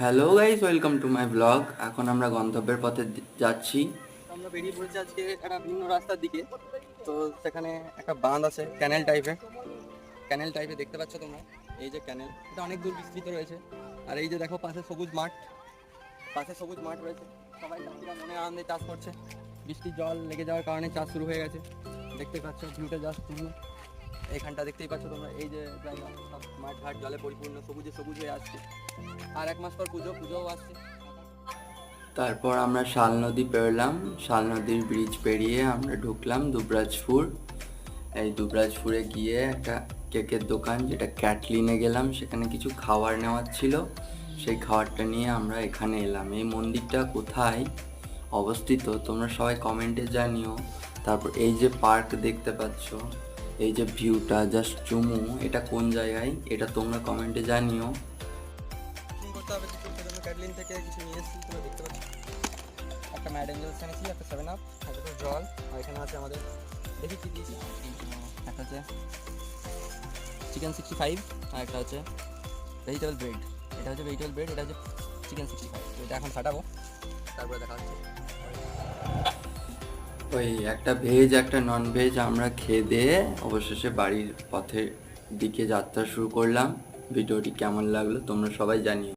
Hello guys welcome to my blog এখন আমরা গন্তব্যের পথে যাচ্ছি। আমরা বেরিয়ে পড়েছি আজকে একটা ভিন্ন রাস্তার দিকে। তো সেখানে একটা বাঁধ আছে ক্যানেল টাইপের ক্যানেল টাইপে দেখতে পাচ্ছ তোমরা? এই যে ক্যানেল এটা অনেক দূর বিস্তৃত রয়েছে। আর এই যে দেখো, পাশে সবুজ মাঠ। পাশে সবুজ মাঠ রয়েছে। সবাই চাষিরা মনে আনন্দে চাষ করছে। বৃষ্টির জল লেগে যাওয়ার কারণে চাষ শুরু হয়ে গেছে। দেখতে পাচ্ছ, ভিউটা জাস্ট তুমি এইখানটা দেখতেই পাচ্ছ তোমরা, এই যে মাঠ ঘাট জলে পরিপূর্ণ, সবুজে সবুজ হয়ে আসছে। আর এক মাস পর পুজো, পুজোও আসছে। তারপর আমরা শাল নদী পেরলাম, শাল নদীর ব্রিজ পেরিয়ে আমরা ঢুকলাম দুবরাজপুর। এই দুবরাজপুরে গিয়ে একটা কেকের দোকান, যেটা ক্যাটলিনে গেলাম, সেখানে কিছু খাবার নেওয়ার ছিল। সেই খাবারটা নিয়ে আমরা এখানে এলাম। এই মন্দিরটা কোথায়? অবস্থিত, তোমরা সবাই কমেন্টে জানিও। তারপর এই যে পার্ক দেখতে পাচ্ছ এই যে ভিউটা জাস্ট চুমু, এটা কোন জায়গায়? এটা তোমরা কমেন্টে জানিও। থেকে কিছু নিয়ে একটা জল আর এখানে আমাদের একটা হচ্ছে চিকেন সিক্সটি ফাইভ আর একটা হচ্ছে ভেজিটেবল ব্রেড এটা হচ্ছে ভেজিটেবল ব্রেড এটা হচ্ছে চিকেন সিক্সটি ফাইভ এটা এখন ফাটাবো, তারপরে দেখা হচ্ছে। ওই একটা ভেজ একটা নন ভেজ আমরা খেয়ে দিয়ে অবশেষে বাড়ির পথের দিকে যাত্রা শুরু করলাম। ভিডিওটি কেমন লাগল তোমরা সবাই জানিও।